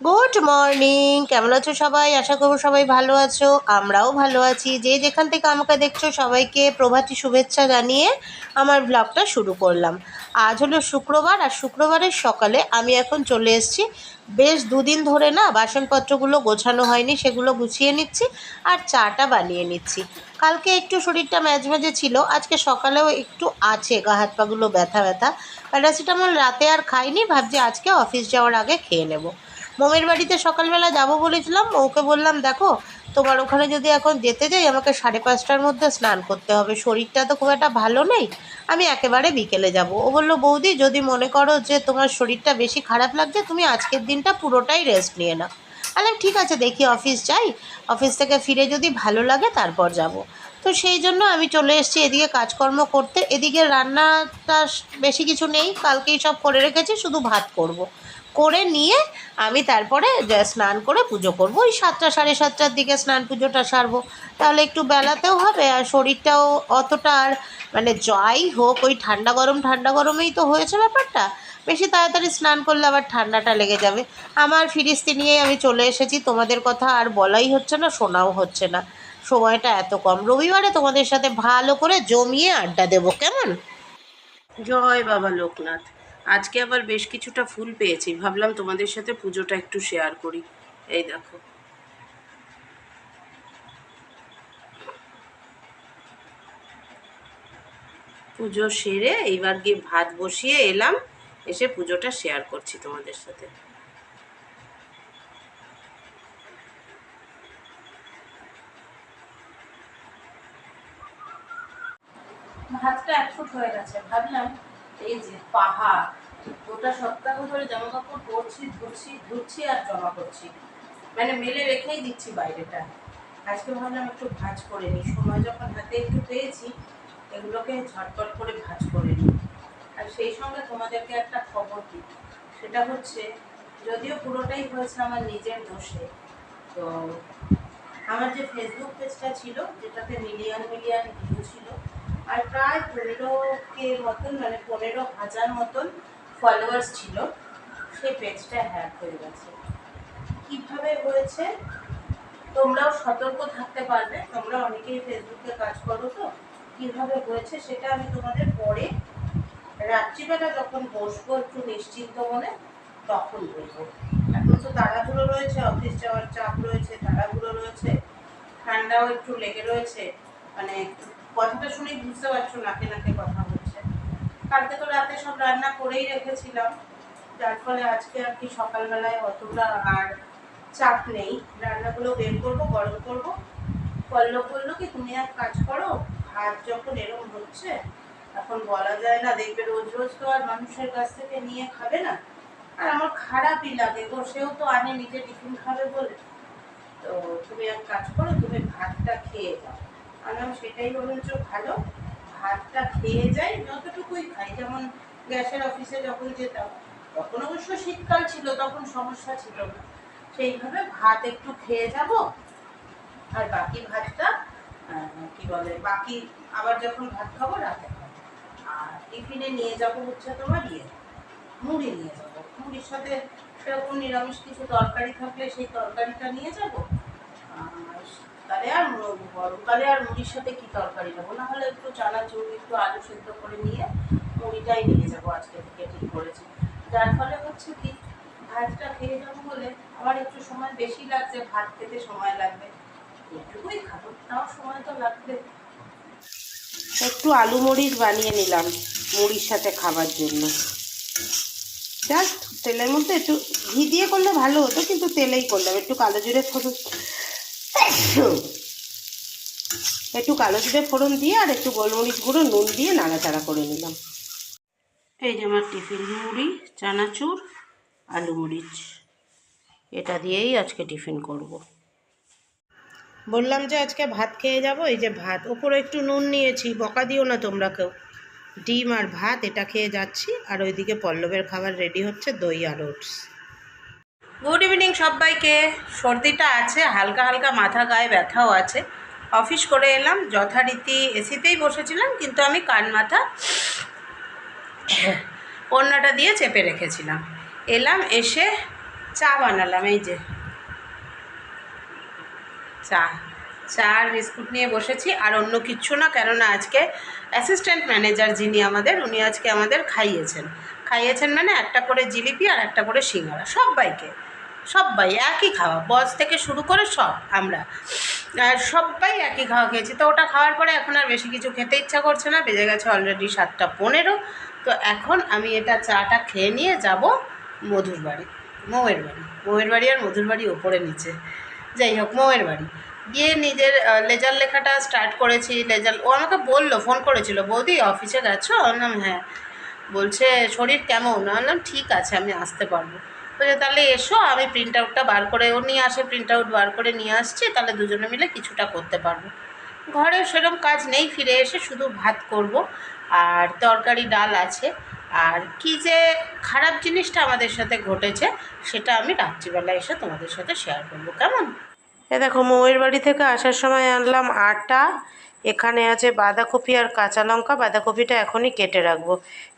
Good morning কেমন আছো সবাই? আশা করব সবাই ভালো আছো। আমরাও ভালো আছি। যে যেখান থেকে আমাকে দেখছ, সবাইকে প্রভাতী শুভেচ্ছা জানিয়ে আমার ব্লগটা শুরু করলাম। আজ হলো শুক্রবার, আর শুক্রবারের সকালে আমি এখন চলে এসেছি। বেশ দুদিন ধরে না বাসনপত্রগুলো গোছানো হয়নি, সেগুলো গুছিয়ে নিচ্ছি আর চাটা বানিয়ে নিচ্ছি। কালকে একটু শরীরটা ম্যাজে ম্যাজে ছিল, আজকে সকালেও একটু আছে, গা হাত পাগুলো ব্যথা ব্যথা। প্যারাসিটামল রাতে আর খাইনি, ভাবছি আজকে অফিস যাওয়ার আগে খেয়ে নেব। মোমের বাড়িতে সকালবেলা যাব বলেছিলাম, ওকে বললাম, দেখো, তোমার ওখানে যদি এখন যেতে যাই, আমাকে সাড়ে পাঁচটার মধ্যে স্নান করতে হবে। শরীরটা তো খুব একটা ভালো নেই, আমি একেবারে বিকেলে যাব। ও বলল, বৌদি, যদি মনে করো যে তোমার শরীরটা বেশি খারাপ লাগছে, তুমি আজকের দিনটা পুরোটাই রেস্ট নিয়ে নাও। আরে ঠিক আছে, দেখি অফিস যাই। অফিস থেকে ফিরে যদি ভালো লাগে, তারপর যাব। তো সেই জন্য আমি চলে এসেছি এদিকে কাজকর্ম করতে। এদিকে রান্নাটা বেশি কিছু নেই, কালকেই সব করে রেখেছি, শুধু ভাত করব। করে নিয়ে আমি তারপরে স্নান করে পুজো করব। ওই সাতটা, সাড়ে সাতটার দিকে স্নান পুজোটা সারবো। তাহলে একটু বেলাতেও হবে আর শরীরটাও অতটা আর মানে যাই হোক, ওই ঠান্ডা গরম, ঠান্ডা গরমেই তো হয়েছে ব্যাপারটা। বেশি তাড়াতাড়ি স্নান করলে আবার ঠান্ডাটা লেগে যাবে। আমার ফিরিস্তি নিয়েই আমি চলে এসেছি। তোমাদের কথা আর বলাই হচ্ছে না, শোনাও হচ্ছে না। সময়টা এত কম। রবিবারে তোমাদের সাথে ভালো করে জমিয়ে আড্ডা দেবো, কেমন? জয় বাবা লোকনাথ। আজকে আবার বেশ কিছুটা ফুল পেয়েছি। ভাবলাম তোমাদের সাথে পুজোটা একটু শেয়ার করি। এই দেখো। পুজো সেরে এইবার গিয়ে ভাত বসিয়ে এলাম, এসে পুজোটা শেয়ার করছি তোমাদের সাথে। ভাতটা এক ফুট হয়ে গেছে। ভাবলাম এই যে পাহাড় গোটা সপ্তাহ ধরে জামা কাপড় পরছি, ধুচ্ছি ধুচ্ছি আর জমা করছি। মানে মেলে রেখেই দিচ্ছি বাইরেটা। আজকে ভাবলাম একটু ভাজ করে নিই। সময় যখন হাতে একটু পেয়েছি, এগুলোকে ঝটপট করে ভাজ করে নিই। আর সেই সঙ্গে তোমাদেরকে একটা খবর দিই। সেটা হচ্ছে, যদিও পুরোটাই হয়েছে আমার নিজের দোষে, তো আমার যে ফেসবুক পেজটা ছিল, যেটাতে মিলিয়ন মিলিয়ন ভিউ ছিল, আর প্রায় পনেরো কে মতন মানে পনেরো হাজার মতন ফলোয়ার্স ছিল, সেই পেজটা হ্যাক হয়ে গেছে। কীভাবে হয়েছে? তোমরাও সতর্ক থাকতে পারবে। তোমরা অনেকেই ফেসবুকে কাজ করো তো। কীভাবে হয়েছে সেটা আমি তোমাদের পরে রাত্রিবেলা যখন বসবো একটু নিশ্চিন্ত মনে, তখন বলব। এখন তো তাড়াহুড়ো রয়েছে অফিস যাওয়ার চাপ রয়েছে, তাড়াহুড়ো রয়েছে, ঠান্ডাও একটু লেগে রয়েছে। মানে কথাটা শুনেই বুঝতে পারছ, নাকে নাকে কথা। কালকে তো রাতে সব রান্না করেই রেখেছিলাম। যার ফলে আজকে আর কি সকালবেলায় অতটা আর চাপ নেই। রান্নাগুলো বের করব, গরম করব। পল্লব বলল কি, তুমি এক কাজ করো, ভাত যখন এরম হচ্ছে এখন বলা যায় না, দেখবে রোজ রোজ তো আর মানুষের কাছ থেকে নিয়ে খাবে না। আর আমার খারাপই লাগে গো, সেও তো আনে, নিজে টিফিন খাবে বলে। তো তুমি এক কাজ করো, তুমি ভাতটা খেয়ে যাও। আমি সেটাই বরঞ্চ ভালো। ভাতটা খেয়ে যাই, যতটুকুই খাই। যেমন গ্যাসের অফিসে যখন যেতাম, তখন অবশ্য শীতকাল ছিল, তখন সমস্যা ছিল না। সেইভাবে ভাত একটু খেয়ে যাব, আর বাকি ভাতটা কি বলে, বাকি আবার যখন ভাত খাব, রাতে আর টিফিনে নিয়ে যাব হচ্ছে তোমার ইয়ে মুড়ি নিয়ে যাব। মুড়ির সাথে সেরকম নিরামিষ কিছু তরকারি থাকলে সেই তরকারিটা নিয়ে যাব। আর তাহলে আর গরমকালে আর মুড়ির সাথে কি তরকারি নেব না হলে একটু চানাচুর একটু আলু সেদ্ধ করে নিয়ে মুড়িটাই নিয়ে যাব আজকে থেকে, ঠিক করেছি। যার ফলে হচ্ছে কি, ভাতটা খেয়ে যাব বলে আমার একটু সময় বেশি লাগছে, ভাত খেতে সময় লাগবে। একটুকুই খাব, তাও সময় তো লাগবে। একটু আলু মরিচ বানিয়ে নিলাম মুড়ির সাথে খাবার জন্য। জাস্ট তেলের মধ্যে একটু ঘি দিয়ে করলে ভালো হতো, কিন্তু তেলেই করলাম, একটু কালো জিরে ফোড়ন একটু কালো জিরে ফোড়ন দিয়ে আর একটু গোলমরিচ গুঁড়ো নুন দিয়ে নাড়াচাড়া করে নিলাম। এই যে আমার টিফিন মুড়ি চানাচুর আলু মরিচ। এটা দিয়েই আজকে টিফিন করব। বললাম যে আজকে ভাত খেয়ে যাব এই যে ভাত। ওপরে একটু নুন নিয়েছি বকা দিও না তোমরা কেউ। ডিম আর ভাত এটা খেয়ে যাচ্ছি। আর ওইদিকে পল্লবের খাবার রেডি হচ্ছে দই আর ওটস। গুড ইভিনিং সবাইকে। সর্দিটা আছে, হালকা হালকা মাথা গায়ে ব্যথাও আছে। অফিস করে এলাম, যথারীতি এসিতেই বসেছিলাম, কিন্তু আমি কান মাথা ওড়নাটা দিয়ে চেপে রেখেছিলাম। এলাম, এসে চা বানালাম, এই যে। চা চা আর বিস্কুট নিয়ে বসেছি, আর অন্য কিচ্ছু না, কেননা আজকে অ্যাসিস্ট্যান্ট ম্যানেজার যিনি আমাদের, উনি আজকে আমাদের খাইয়েছেন। খাইয়েছেন মানে একটা করে জিলিপি আর একটা করে সিঙ্গারা, সবাইকে। সবাই একই খাওয়া, বস থেকে শুরু করে সব আমরা। আর সবাই একই খাওয়া খেয়েছি। তো ওটা খাওয়ার পরে এখন আর বেশি কিছু খেতে ইচ্ছা করছে না, বেজে গেছে অলরেডি সাতটা পনেরো। তো এখন আমি এটা চাটা খেয়ে নিয়ে যাব মধুর বাড়ি, মৌয়ের বাড়ি। মৌয়ের বাড়ি আর মধুর বাড়ি ওপরে নিচে। যাই হোক, মৌয়ের বাড়ি। গিয়ে নিজের লেজার লেখাটা স্টার্ট করেছি। লেজার, ও আমাকে বলল ফোন করেছিল, বৌদি অফিসে গেছো? বললাম হ্যাঁ। বলছে, শরীর কেমন? বললাম, ঠিক আছে, আমি আসতে পারব। বলছে তাহলে এসো, আমি প্রিন্ট আউটটা বার করে ও নিয়ে আসে প্রিন্ট আউট বার করে নিয়ে আসছি, তাহলে দুজনে মিলে কিছুটা করতে পারব। ঘরে সেরকম কাজ নেই, ফিরে এসে শুধু ভাত করব, আর তরকারি ডাল আছে। আর কি যে খারাপ জিনিসটা আমাদের সাথে ঘটেছে, সেটা আমি রাত্রিবেলা এসে তোমাদের সাথে শেয়ার করব, কেমন? এ দেখো, মৌয়ের বাড়ি থেকে আসার সময় আনলাম আটা এখানে আছে বাঁধাকপি আর কাঁচা লঙ্কা। বাঁধাকপিটা এখনই কেটে রাখব।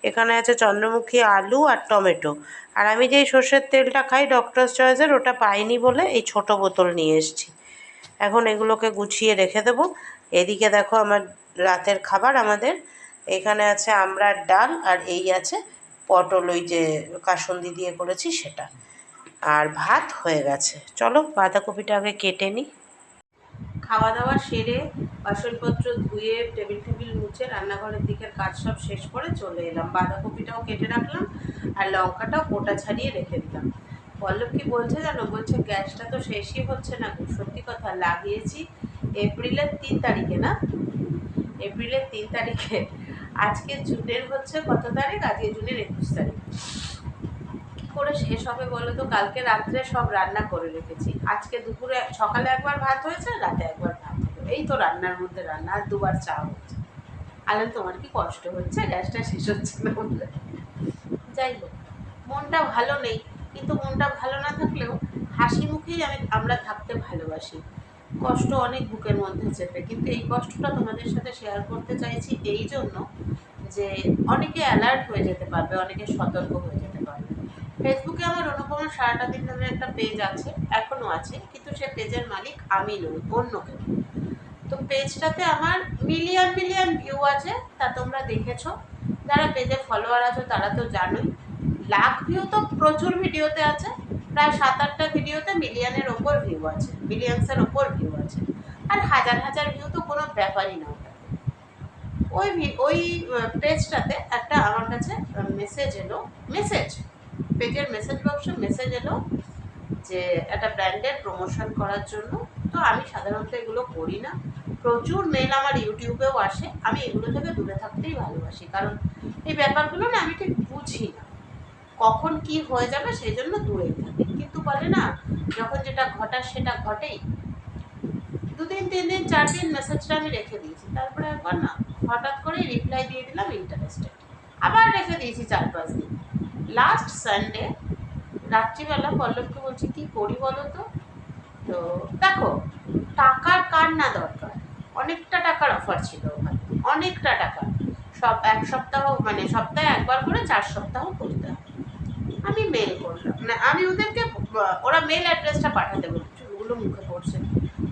এখানে আছে চন্দ্রমুখী আলু আর টমেটো। আর আমি যেই সর্ষের তেলটা খাই ডক্টরস চয়েসের ওটা পাইনি বলে এই ছোট বোতল নিয়ে এসেছি। এখন এগুলোকে গুছিয়ে রেখে দেবো। এদিকে দেখো আমার রাতের খাবার আমাদের। এখানে আছে আমড়ার ডাল আর এই আছে পটল, ওই যে কাসন্দি দিয়ে করেছি সেটা। আর ভাত হয়ে গেছে। চলো বাঁধাকপিটা আগে কেটে নিই। খাওয়া দাওয়া সেরে বাসনপত্র ধুয়ে টেবিল টেবিল মুছে রান্নাঘরের দিকের কাজ সব শেষ করে চলে এলাম। বাঁধাকপিটাও কেটে রাখলাম আর লঙ্কাটাও কোটা ছাড়িয়ে রেখে দিলাম। পল্লব কি বলছে জানো? বলছে, গ্যাসটা তো শেষই হচ্ছে না সত্যি কথা, লাগিয়েছি এপ্রিলের তিন তারিখে না? এপ্রিলের তিন তারিখে। আজকে জুনের হচ্ছে কত তারিখ? আজকে জুনের একুশ তারিখ। করে শেষ হবে বলো তো? কালকে রাত্রে সব রান্না করে রেখেছি। আজকে দুপুরে সকালে একবার ভাত হয়েছে, রাতে একবার ভাত হলো এই তো রান্নার মধ্যে রান্না, আর দুবার চা হচ্ছে। আলেন তোমার কি কষ্ট হচ্ছে? গ্যাসটা শেষ হচ্ছে না যাই হোক, মনটা ভালো নেই। কিন্তু মনটা ভালো না থাকলেও হাসি মুখেই আমি, আমরা থাকতে ভালোবাসি। কষ্ট অনেক বুকের মধ্যে চেপে। কিন্তু এই কষ্টটা তোমাদের সাথে শেয়ার করতে চাইছি এই জন্য যে, অনেকে অ্যালার্ট হয়ে যেতে পারবে, অনেকে সতর্ক হয়ে যেতে পারবে। ফেসবুকে আমার অনুপমা সারাটা দিন ধরে একটা পেজ আছে এখনও আছে, কিন্তু সে পেজের মালিক আমি নই, অন্য কেউ। তো পেজটাতে আমার মিলিয়ন মিলিয়ন ভিউ আছে, তা তোমরা দেখেছ। যারা পেজে ফলোয়ার আছো, তারা তো জানোই। লাখ ভিউ তো প্রচুর ভিডিওতে আছে, প্রায় সাত আটটা ভিডিওতে মিলিয়নের ওপর ভিউ আছে মিলিয়ন্সের ওপর ভিউ আছে। আর হাজার হাজার ভিউ তো কোনো ব্যাপারই না ওটা ওই ওই পেজটাতে একটা আমার কাছে মেসেজ এলো। মেসেজ পেজের মেসেজ বক্সে মেসেজ এলো যে একটা ব্র্যান্ডের প্রমোশন করার জন্য। তো আমি সাধারণত এগুলো করি না। প্রচুর মেল আমার ইউটিউবেও আসে। আমি এগুলো থেকে দূরে থাকতেই ভালোবাসি। কারণ এই ব্যাপারগুলো না আমি ঠিক বুঝি না। কখন কি হয়ে যাবে সেই জন্য দূরেই থাকি। কিন্তু বলে না, যখন যেটা ঘটার সেটা ঘটেই। দুদিন, তিন দিন, চার দিন মেসেজটা আমি রেখে দিয়েছি। তারপরে একবার না, হঠাৎ করেই রিপ্লাই দিয়ে দিলাম ইন্টারেস্টেড আবার রেখে দিয়েছি চার পাঁচ দিন। লাস্ট সানডে রাত্রিবেলা পল্লবকে বলছি, কি করি বলো তো? তো দেখো, টাকার কার না দরকার? অনেকটা টাকার অফার ছিল ওখানে, অনেকটা টাকা। সব এক সপ্তাহ মানে সপ্তাহে একবার করে চার সপ্তাহ করতে হবে আমি মেল করলাম মানে আমি ওদেরকে, ওরা মেল অ্যাড্রেসটা পাঠাতে বলেছিল, ওগুলো মুখে পড়ছে।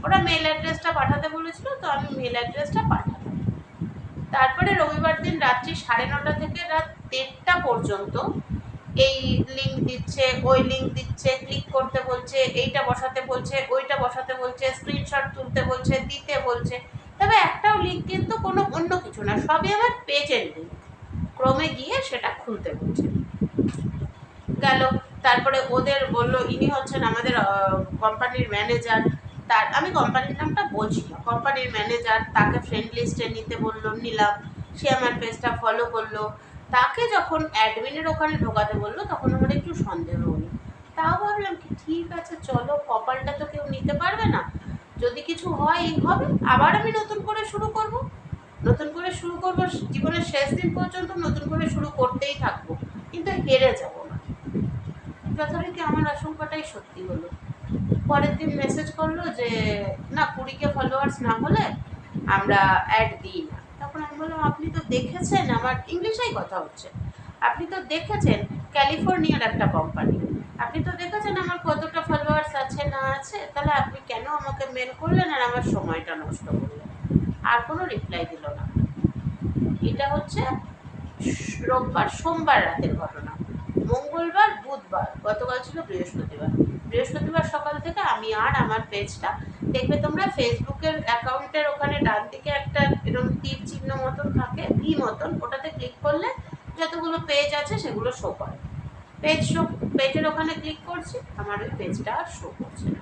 ওরা মেল অ্যাড্রেসটা পাঠাতে বলেছিল, তো আমি মেল অ্যাড্রেসটা পাঠালাম। তারপরে রবিবার দিন রাত্রি সাড়ে নটা থেকে রাত দেড়টা পর্যন্ত এই লিঙ্ক দিচ্ছে, ওই লিঙ্ক দিচ্ছে ক্লিক করতে বলছে, এইটা বসাতে বলছে, ওইটা বসাতে বলছে স্ক্রিনশট তুলতে বলছে, দিতে বলছে। তবে একটাও লিঙ্ক কিন্তু কোনো অন্য কিছু না, সবই আমার পেজের লিঙ্ক ক্রমে গিয়ে সেটা খুলতে বলছে। গেল, তারপরে ওদের বলল, ইনি হচ্ছেন আমাদের কোম্পানির ম্যানেজার তার, আমি কোম্পানির নামটা বলছি না কোম্পানির ম্যানেজার তাকে ফ্রেন্ড লিস্টে নিতে বলল, নিলাম। সে আমার পেজটা ফলো করল। তাকে যখন অ্যাডমিনের ওখানে ঢোকাতে বলল, তখন আমার একটু সন্দেহ হলো। তাও ভাবলাম কি, ঠিক আছে, চলো, কপালটা তো কেউ নিতে পারবে না। যদি কিছু হয়, এই হবে। আবার আমি নতুন করে শুরু করব। নতুন করে শুরু করব, জীবনের শেষ দিন পর্যন্ত নতুন করে শুরু করতেই থাকব। কিন্তু হেরে যাব না। যথারীতি আমার আশঙ্কাটাই সত্যি হলো? পরের দিন মেসেজ করল যে, না, কুড়িকে ফলোয়ার্স না হলে আমরা অ্যাড দিই না। তখন আমি বললাম, আপনি তো দেখেছেন আমার ইংলিশেই কথা হচ্ছে। আপনি তো দেখেছেন ক্যালিফোর্নিয়ার একটা কোম্পানি। আপনি তো দেখেছেন আমার কতটা ফলোয়ার্স আছে, না আছে? তাহলে আপনি কেন আমাকে মেল করলেন আর আমার সময়টা নষ্ট করলেন? আর কোনো রিপ্লাই দিল না। এটা হচ্ছে রোববার, সোমবার রাতের ঘটনা। মঙ্গলবার, বুধবার, গতকাল ছিল বৃহস্পতিবার। বৃহস্পতিবার সকাল থেকে আমি আর আমার পেজটা দেখবে তোমরা ফেসবুকের অ্যাকাউন্টের ওখানে ডান দিকে একটা এরকম তীর চিহ্ন মতন থাকে ভি মতন, ওটাতে ক্লিক করলে যতগুলো পেজ আছে সেগুলো শো করে। পেজ শো পেজের ওখানে ক্লিক করছি, আমার ওই পেজটা আর শো করছে না।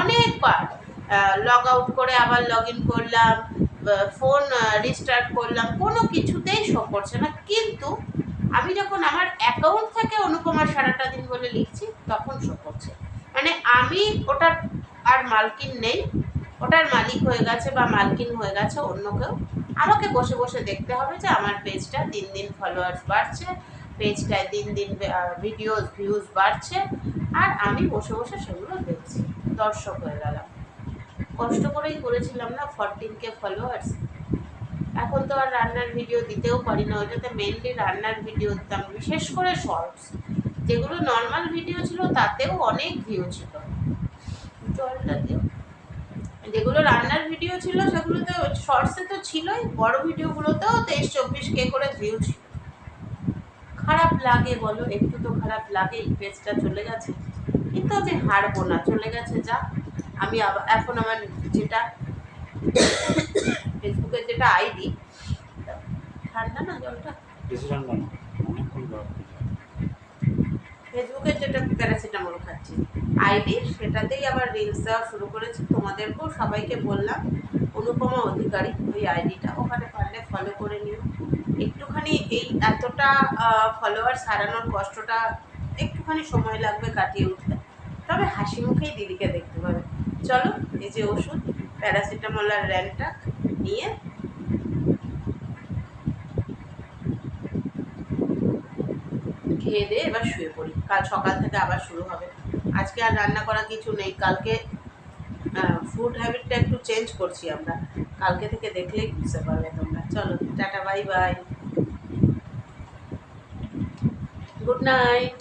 অনেকবার লগ আউট করে আবার লগ ইন করলাম ফোন রিস্টার্ট করলাম, কোনো কিছুতেই শো করছে না, কিন্তু আমি যখন আমার অ্যাকাউন্ট থেকে অনুপমা সারাটা দিন বলে লিখছি, তখন শো করছে মানে আমি ওটার আর মালকিন নেই। ওটার মালিক হয়ে গেছে বা মালকিন হয়ে গেছে অন্য কেউ। আমাকে বসে বসে দেখতে হবে যে আমার পেজটা দিন দিন ফলোয়ার্স বাড়ছে পেজটায় দিন দিন ভিডিওস ভিউজ বাড়ছে। আর আমি বসে বসে সেগুলো দেখছি। দর্শক হয়ে গেলাম। কষ্ট করেই করেছিলাম না ফরটিন কে ফলোয়ার্স এখন তো আর রান্নার ভিডিও দিতেও পারি না ওইটাতে মেনলি রান্নার ভিডিও দিতাম, বিশেষ করে শর্টস যেগুলো নর্মাল ভিডিও ছিল, তাতেও অনেক ভিউ ছিল। জলটা দিও। যেগুলো রান্নার ভিডিও ছিল, সেগুলোতে শর্টসে তো ছিলই, বড় ভিডিওগুলোতেও তেইশ, চব্বিশ কে করে ভিউ ছিল। খারাপ লাগে বলো, একটু তো খারাপ লাগে পেজটা চলে গেছে। কিন্তু আমি হারবো না, চলে গেছে, যা। আমি এখন আমার যেটা ফেসবুকের যেটা আইডি ঠান্ডা না জলটা? বেশি ঠান্ডা না ফেসবুকের যেটা প্যারাসিটামল খাচ্ছি আইডি সেটাতেই আবার রিলস দেওয়া শুরু করেছি। তোমাদেরকেও সবাইকে বললাম অনুপমা অধিকারী ওই আইডিটা ওখানে পারলে ফলো করে নিও। একটুখানি এই এতটা ফলোয়ার হারানোর কষ্টটা একটুখানি সময় লাগবে কাটিয়ে উঠতে। তবে হাসি মুখেই দিদিকে দেখতে পাবে। চলো এই যে ওষুধ। প্যারাসিটামল আর র্যানটা নিয়ে খেয়ে দিয়ে এবার শুয়ে পড়ি। কাল সকাল থেকে আবার শুরু হবে। আজকে আর রান্না করা কিছু নেই। কালকে ফুড হ্যাবিটটা একটু চেঞ্জ করছি আমরা। কালকে থেকে দেখলেই বুঝতে পারবে তোমরা। চলো, tata bye bye good night